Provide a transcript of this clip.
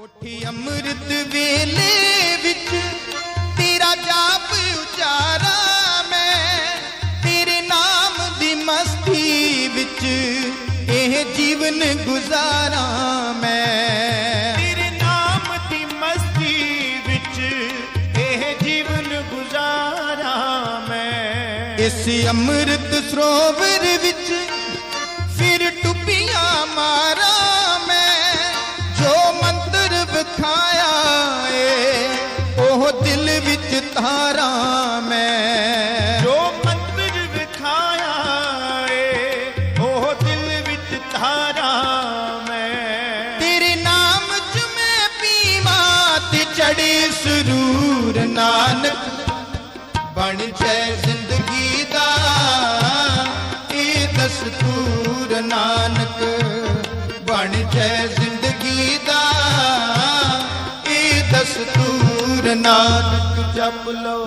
ਉੱਠੀ ਅੰਮ੍ਰਿਤ ਵੇਲੇ ਵਿੱਚ ਤੇਰਾ ਜਾਪ ਉਚਾਰਾ ਮੈਂ ਤੇਰੇ ਨਾਮ ਦੀ ਮਸਤੀ ਵਿੱਚ ਇਹ ਜੀਵਨ ਗੁਜ਼ਾਰਾਂ ਮੈਂ। ਤੇਰੇ ਨਾਮ ਦੀ ਮਸਤੀ ਵਿੱਚ ਇਹ ਜੀਵਨ ਗੁਜ਼ਾਰਾ ਮੈਂ। ਇਸ ਅੰਮ੍ਰਿਤ ਸਰੋਵਰ ਉਹ ਦਿਲ ਵਿੱਚ ਧਾਰਾਂ ਮੈਂ। ਜੋ ਮੰਤਰ ਵਿਖਾਇਆ ਏ ਉਹ ਦਿਲ ਵਿੱਚ ਧਾਰਾ ਮੈਂ। ਤੇਰੇ ਨਾਮ ਚ ਮੈਂ ਪੀਵਾਂ ਤੇ ਚੜੇ ਸਰੂਰ ਨਾਨਕ। ਬਣ ਜੈ ਜ਼ਿੰਦਗੀ ਦਾ ਇਹ ਦਸਤੂਰ ਨਾਨਕ। ਬਣ ਜੈ ਜ਼ਿੰਦਗੀ ਦਾ ਨਾਨਕ ਜਪ ਲਓ